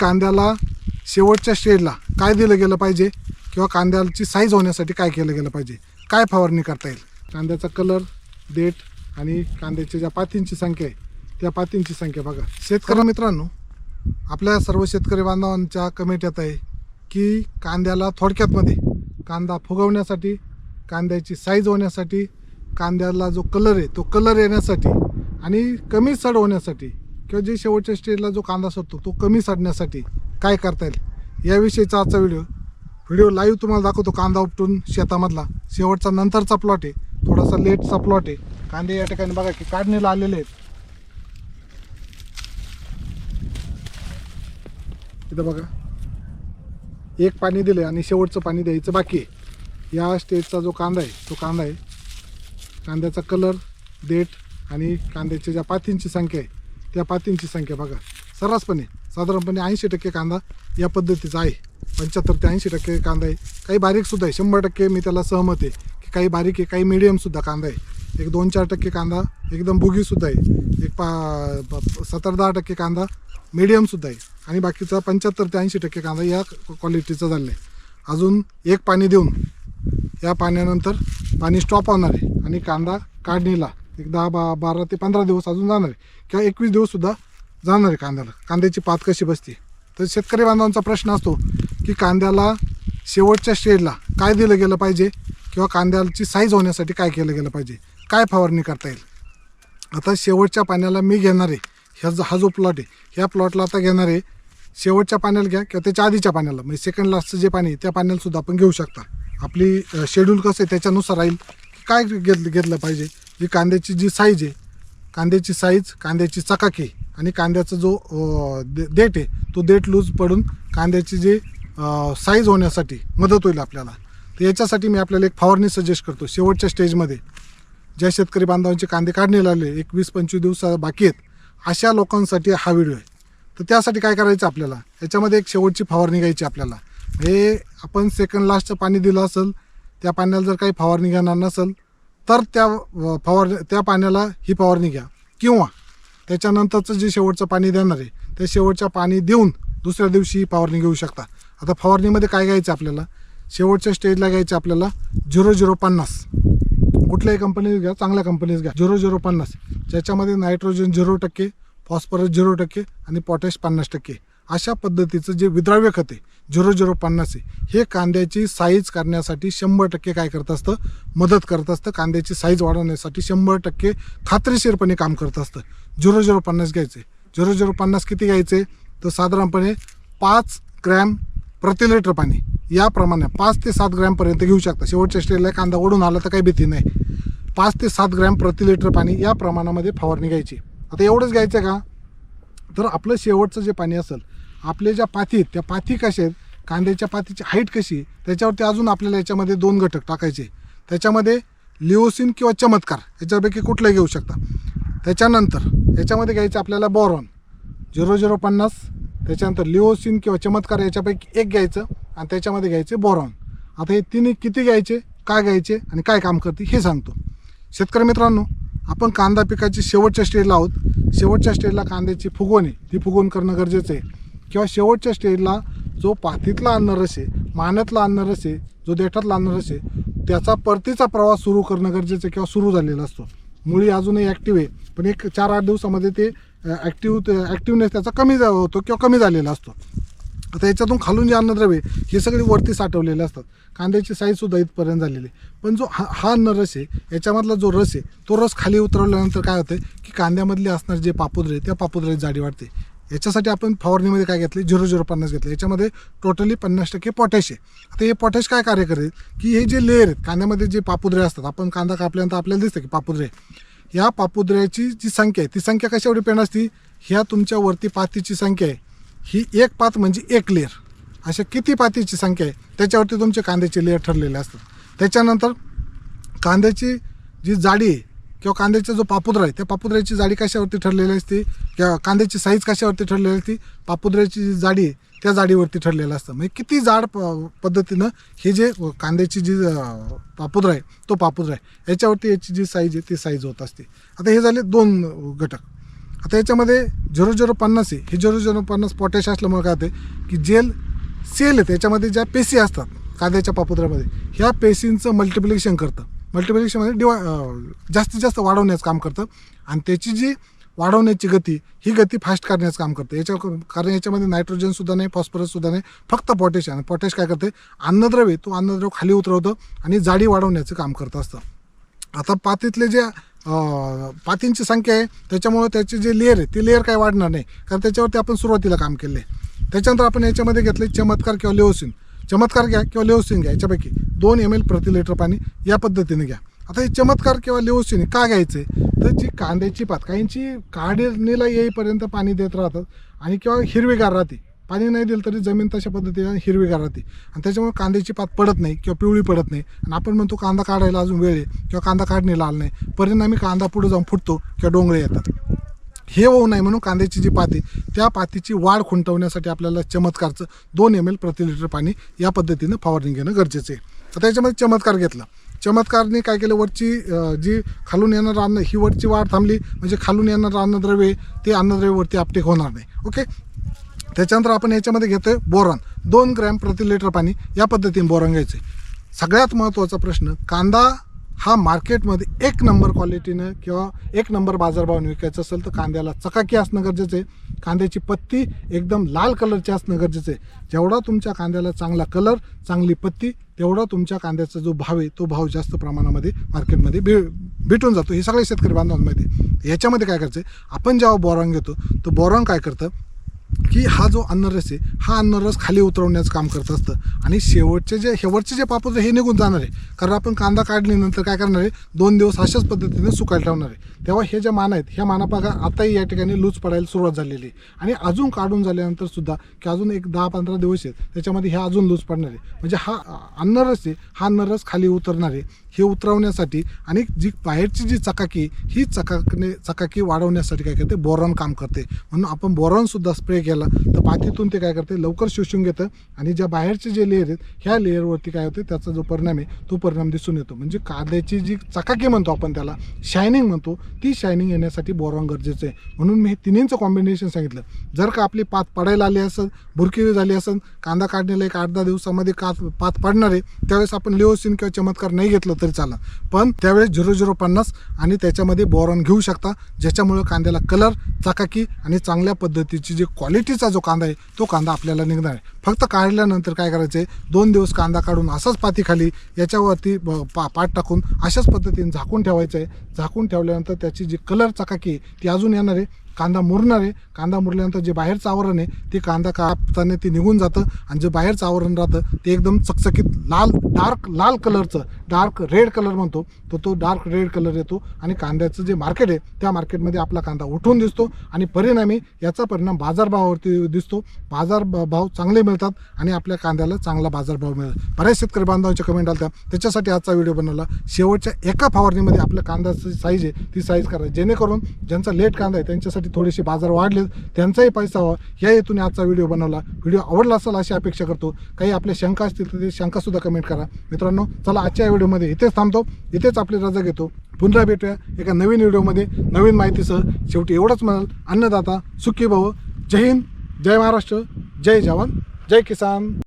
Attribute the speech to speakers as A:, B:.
A: कांद्याला शेवटच्या स्टेजला काय दिलं गेलं पाहिजे? किंवा कांद्याची साईज होण्यासाठी काय केलं गेलं पाहिजे? काय फवारणी करता येईल? कांद्याचा कलर देठ आणि कांद्याच्या ज्या पातींची संख्या आहे त्या पातींची संख्या बघा. शेतकरी मित्रांनो आपल्या सर्व शेतकरी बांधवांच्या कमेंट येत आहे की कांद्याला थोडक्यातमध्ये कांदा फुगवण्यासाठी कांद्याची साईज होण्यासाठी कांद्याला जो कलर आहे तो कलर येण्यासाठी आणि कमी सड होण्यासाठी किंवा जे शेवटच्या स्टेजला जो कांदा सरतो तो कमी सडण्यासाठी काय करता येईल? याविषयीचा आजचा व्हिडिओ व्हिडिओ लाईव्ह तुम्हाला दाखवतो कांदा उपटून शेतामधला. शेवटचा नंतरचा प्लॉट आहे. थोडासा लेटचा प्लॉट आहे. कांदे या ठिकाणी बघा की काढणीला आलेले आहेत. इथं बघा. एक पाणी दिले आणि शेवटचं पाणी द्यायचं बाकी आहे. या स्टेजचा जो कांदा आहे तो कांदा आहे. कांद्याचा कलर देठ आणि कांद्याच्या ज्या पातींची संख्या आहे त्या पातींची संख्या बघा. सर्रासपणे साधारणपणे ऐंशी टक्के कांदा या पद्धतीचा आहे. पंच्याहत्तर ते ऐंशी टक्के कांदा आहे. काही बारीकसुद्धा आहे. शंभर टक्के मी त्याला सहमत आहे की काही बारीक आहे काही मिडियमसुद्धा कांदा आहे. एक दोन चार टक्के कांदा एकदम भुगीसुद्धा आहे. एक पा सत्तर दहा टक्के कांदा मिडियमसुद्धा आहे. आणि बाकीचा पंच्याहत्तर ते ऐंशी टक्के कांदा या क्वालिटीचा झाला आहे. अजून एक पाणी देऊन या पाण्यानंतर पाणी स्टॉप होणार आहे. आणि कांदा काढणीला एक दहा बा बारा ते पंधरा दिवस अजून जाणार आहे. किंवा एकवीस दिवससुद्धा जाणार आहे कांद्याला. कांद्याची पात कशी बसते? तर शेतकरी बांधवांचा प्रश्न असतो की कांद्याला शेवटच्या स्टेजला काय दिलं गेलं पाहिजे? किंवा कांद्याची साईज होण्यासाठी काय केलं गेलं पाहिजे? काय फवारणी करता येईल? आता शेवटच्या पाण्याला मी घेणार आहे. ह्या जो हा जो प्लॉट आहे ह्या प्लॉटला आता घेणार आहे. शेवटच्या पाण्याला घ्या किंवा त्याच्या आधीच्या पाण्याला. म्हणजे सेकंड लास्टचं जे पाणी आहे त्या पाण्यालासुद्धा आपण घेऊ शकता. आपली शेड्यूल कसं आहे त्याच्यानुसार राहील. की काय घेतलं घेतलं पाहिजे? जी कांद्याची जी साईज आहे कांद्याची साईज कांद्याची चकाकी आणि कांद्याचा जो देट दे देठ आहे तो देठ लूज पडून कांद्याची जी साईज होण्यासाठी मदत होईल आपल्याला. तर याच्यासाठी मी आपल्याला एक फवारणी सजेस्ट करतो. शेवटच्या स्टेजमध्ये ज्या शेतकरी बांधवांचे कांदे काढणे आले एक वीस पंचवीस दिवस बाकी आहेत अशा लोकांसाठी हा व्हिडिओ आहे. तर त्यासाठी काय करायचं आपल्याला? याच्यामध्ये एक शेवटची फवारणी घ्यायची आपल्याला. हे आपण सेकंड लास्टचं पाणी दिलं असेल त्या पाण्याला जर काही फवारणी घेणार नसेल तर त्या फवार त्या पाण्याला ही फवारणी घ्या. किंवा त्याच्यानंतरचं जे शेवटचं पाणी देणार आहे त्या शेवटच्या पाणी देऊन दुसऱ्या दिवशी ही फवारणी घेऊ शकता. आता फवारणीमध्ये काय घ्यायचं आपल्याला? शेवटच्या स्टेजला घ्यायचं आपल्याला झिरो झिरो पन्नास. कुठल्याही कंपनीज घ्या चांगल्या कंपनीज घ्या. झिरो झिरो पन्नास. ज्याच्यामध्ये नायट्रोजन झिरो टक्के फॉस्फरस झिरो टक्के आणि पॉटॅश पन्नास टक्के. अशा पद्धतीचं जे विद्राव्य खत आहे झिरो झिरो पन्नास आहे हे कांद्याची साईज करण्यासाठी शंभर टक्के काय करत असतं? मदत करत असतं. कांद्याची साईज वाढवण्यासाठी शंभर टक्के खात्रीशीरपणे काम करत असतं. झिरो झिरो पन्नास घ्यायचे. झिरो झिरो पन्नास किती घ्यायचे? तर साधारणपणे पाच ग्रॅम प्रति लिटर पाणी. याप्रमाणे पाच ते सात ग्रॅमपर्यंत घेऊ शकता. शेवटच्या स्टेजला कांदा ओढून आला तर काही भीती नाही. पाच ते सात ग्रॅम प्रति लिटर पाणी या प्रमाणामध्ये फवारणी घ्यायची. आता एवढंच घ्यायचं का? तर आपलं शेवटचं जे पाणी असेल आपले ज्या पाती आहेत त्या पाती कशा आहेत कांद्याच्या पातीची हाईट कशी आहे त्याच्यावरती अजून आपल्याला याच्यामध्ये दोन घटक टाकायचे त्याच्यामध्ये लिओसिन किंवा चमत्कार याच्यापैकी कुठलंही घेऊ शकता. त्याच्यानंतर याच्यामध्ये घ्यायचं आपल्याला बॉरॉन झिरो झिरो पन्नास. त्याच्यानंतर लिओसिन किंवा चमत्कार याच्यापैकी एक घ्यायचं आणि त्याच्यामध्ये घ्यायचे बोरॉन आता हे तिन्ही किती घ्यायचे काय घ्यायचे आणि काय काम करते हे सांगतो. शेतकरी मित्रांनो आपण कांदा पिकाची शेवटच्या स्टेजला आहोत. शेवटच्या स्टेजला कांद्याची फुगवणी ती फुगवण करणं गरजेचं आहे. किंवा शेवटच्या स्टेजला जो पाथीतला अन्नरस आहे मान्यातला अन्नरस आहे जो देठातला अन्नरस आहे त्याचा परतीचा प्रवास सुरू करणं गरजेचं आहे किंवा सुरू झालेला असतो. मुळी अजूनही ॲक्टिव्ह आहे पण एक चार आठ दिवसामध्ये ते ॲक्टिव्ह ॲक्टिव्हनेस त्याचा कमी जा- होतो किंवा कमी झालेला असतो. आता याच्यातून खालून जे अन्नद्रव्य हे सगळे वरती साठवलेले असतात. कांद्याची साईजसुद्धा इथपर्यंत झालेली आहे. पण जो हा हा अन्न रस आहे याच्यामधला जो रस आहे तो रस खाली उतरवल्यानंतर काय होतं की कांद्यामधले असणारे जे पापुद्रे आहे, त्या पापुद्रेची जाडी वाढते. याच्यासाठी आपण फवारणीमध्ये काय घेतले? झिरो झिरो पन्नास घेतले. याच्यामध्ये टोटली पन्नास टक्के पोटॅश आहे. आता हे पोटॅश काय कार्य करेल? की हे जे लेअर आहेत कांद्यामध्ये जे पापुद्रे असतात आपण कांदा कापल्यानंतर आपल्याला दिसतं की पापुद्रे या पापुद्र्याची जी संख्या आहे ती संख्या कशावर डिपेंड असते? ह्या तुमच्या वरती पातीची संख्या आहे. ही एक पात म्हणजे एक लेअर अशा किती पातीची संख्या आहे? त्याच्यावरती तुमचे कांद्याचे लेअर ठरलेले असतात. त्याच्यानंतर कांद्याची जी जाडी आहे किंवा कांद्याचा जो पापुद्रा आहे त्या पापुद्र्याची जाडी कशावरती ठरलेली असते? किंवा कांद्याची साईज कशावरती ठरलेली असते? पापुद्र्याची जी जाडी आहे त्या जाडीवरती ठरलेलं असतं. म्हणजे किती जाड प- पद्धतीनं हे जे कांद्याची जी पापुद्रा आहे तो पापुद्रा आहे. याच्यावरती याची जी साईज आहे ती साईज होत असते. आता हे झाले दोन घटक. आता याच्यामध्ये झिरो झिरो पन्नास आहे. हे झिरो झिरो पन्नास पोटॅश असल्यामुळे काय होते? की जेल सेल आहेत याच्यामध्ये ज्या पेशी असतात कांद्याच्या पापुद्रामध्ये ह्या पेशींचं मल्टिप्लिकेशन करतं. मल्टिप्लिकेशनमध्ये डिवा जास्तीत जास्त वाढवण्याचं काम करतं. आणि त्याची जी वाढवण्याची गती ही गती फास्ट करण्याचं काम करते. याच्या कारण याच्यामध्ये नायट्रोजनसुद्धा नाही फॉस्फरससुद्धा नाही फक्त पॉटॅश आणि पॉटॅश काय करते अन्नद्रव्य तो अन्नद्रव्य खाली उतरवतं आणि जाडी वाढवण्याचं काम करत असतं. आता पातीतले जे पातींची संख्या आहे त्याच्यामुळं त्याचे जे लेअर आहे ते लेअर काय वाढणार नाही. कारण त्याच्यावरती आपण सुरुवातीला काम केले आहे त्याच्यानंतर आपण याच्यामध्ये घेतले चमत्कार किंवा लेओसिन चमत्कार घ्या किंवा लेओसिन घ्या याच्यापैकी दोन एम एल प्रति लिटर पाणी या पद्धतीने घ्या. आता हे चमत्कार किंवा लेओसिन का घ्यायचं? आहे तर जी कांद्याची पात काहींची काढणीला येईपर्यंत पाणी देत राहतात आणि किंवा हिरवीगार राहते. पाणी नाही दिलं तरी जमीन तशा पद्धतीने हिरवीगार राहते. आणि त्याच्यामुळे कांद्याची पात पडत नाही किंवा पिवळी पडत नाही. आणि आपण म्हणतो कांदा काढायला अजून वेळ आहे किंवा कांदा काढणीला आला नाही. परिणामी कांदा पुढे जाऊन फुटतो किंवा डोंगळे येतात. हे होऊ नये म्हणून कांद्याची जी पाती आहे त्या पातीची वाढ खुंटवण्यासाठी आपल्याला चमत्कारचं दोन एम एल प्रति लिटर पाणी या पद्धतीनं फवारणी घेणं गरजेचं आहे. तर त्याच्यामध्ये चमत्कार घेतला. चमत्कारने काय केलं वरची जी खालून येणारं अन्न ही वरची वाढ थांबली. म्हणजे खालून येणारं अन्नद्रव्य ते अन्नद्रव्यवरती आपटेक होणार नाही. ओके त्याच्यानंतर आपण याच्यामध्ये घेतोय बोरॉन. दोन ग्रॅम प्रति लिटर पाणी या पद्धतीने बोरॉन घ्यायचं आहे सगळ्यात महत्त्वाचा प्रश्न कांदा हा मार्केटमध्ये एक नंबर क्वालिटीनं किंवा एक नंबर बाजारभावाने विकायचा असेल तर कांद्याला चकाकी असणं गरजेचं आहे. कांद्याची पत्ती एकदम लाल कलरची असणं गरजेचं आहे. जेवढा तुमच्या कांद्याला चांगला कलर चांगली पत्ती तेवढा तुमच्या कांद्याचा जो भाव आहे तो भाव जास्त प्रमाणामध्ये मार्केटमध्ये भे भेटून जातो. हे सगळे शेतकरी बांधवांमध्ये. याच्यामध्ये काय करायचं आहे? आपण जेव्हा बोरॉंग घेतो तो बोरॉंग काय करतं? की हा जो अन्नरस आहे हा अन्नरस खाली उतरवण्याचं काम करत असतं. आणि शेवटचे जे शेवटचे जे पापड हे निघून जाणार आहे. कारण आपण कांदा काढल्यानंतर काय करणार आहे? दोन दिवस अशाच पद्धतीने सुकायला ठेवणार आहे. तेव्हा हे ज्या मान आहेत ह्या माना आताही या ठिकाणी लूज पडायला सुरुवात झालेली आहे. आणि अजून काढून झाल्यानंतर सुद्धा की अजून एक दहा पंधरा दिवस आहेत त्याच्यामध्ये ह्या अजून लूज पडणार आहे. म्हणजे हा अन्नरस आहे हा अन्नरस खाली उतरणार आहे. हे उतरवण्यासाठी आणि जी बाहेरची जी चकाकी ही चकाकणे चकाकी वाढवण्यासाठी काय करते? बोरॉन काम करते. म्हणून आपण बोरॉनसुद्धा स्प्रे केला तर पातीतून ते काय करते? लवकर शोषून घेतं आणि ज्या बाहेरचे जे लेअर आहेत ह्या लेअरवरती काय होते? त्याचा जो परिणाम आहे तो परिणाम दिसून येतो. म्हणजे कांद्याची जी चकाकी म्हणतो आपण त्याला शायनिंग म्हणतो ती शायनिंग येण्यासाठी बोरॉन गरजेचं आहे. म्हणून मी हे तिन्हींचं कॉम्बिनेशन सांगितलं. जर का आपली पात पडायला आली असेल बुरकी झाली असेल कांदा काढण्याला एक आठ दहा दिवसामध्ये का पात पडणार आहे त्यावेळेस आपण लिओसिन किंवा चमत्कार नाही घेतलं तरी चालेल पण त्यावेळेस झिरो झिरो पन्नास आणि त्याच्यामध्ये बोरॉन घेऊ शकता ज्याच्यामुळं कांद्याला कलर चकाकी आणि चांगल्या पद्धतीची जी क्वालिटीचा जो कांदा आहे तो कांदा आपल्याला निघणार आहे. फक्त काढल्यानंतर काय करायचं आहे दोन दिवस कांदा काढून असाच पातीखाली याच्यावरती ब- पा पाट टाकून अशाच पद्धतीने झाकून ठेवायचं आहे झाकून ठेवल्यानंतर त्याची जी कलर चकाकी ती अजून येणार आहे. कांदा मुरणार आहे कांदा मुरल्यानंतर जे बाहेरचं आवरण आहे ते कांदा कापताना ते निघून जातं आणि जे बाहेरचं आवरण राहतं ते एकदम चकचकीत लाल डार्क लाल कलरचं डार्क रेड कलर म्हणतो तर तो डार्क रेड कलर येतो आणि कांद्याचं जे मार्केट आहे त्या मार्केटमध्ये आपला कांदा उठून दिसतो आणि परिणामी याचा परिणाम बाजारभावावरती दिसतो. बाजार भाव चांगले मिळतात आणि आपल्या कांद्याला चांगला बाजारभाव मिळतो. बऱ्याच शेतकरी बांधवांच्या कमेंट आल्या त्याच्यासाठी आजचा व्हिडिओ बनवला. शेवटच्या एका फवारणीमध्ये आपल्या कांद्याची साईज आहे ती साईज करा. जेणेकरून ज्यांचा लेट कांदा आहे त्यांच्यासाठी थोडेसे बाजार वाढले त्यांचाही पैसा व्हावा. या हेतूने आजचा व्हिडिओ बनवला. व्हिडिओ आवडला असेल अशी अपेक्षा करतो. काही आपल्या शंका असतील तर ते शंकासुद्धा कमेंट करा. मित्रांनो चला आजच्या या व्हिडिओमध्ये इथेच थांबतो. इथेच आपली रजा घेतो. पुन्हा भेटूया एका नवीन व्हिडिओमध्ये. नवीन माहितीसह शेवटी एवढंच म्हणाल अन्नदाता सुखी भाऊ जय हिंद जय महाराष्ट्र जय जवान जय किसान.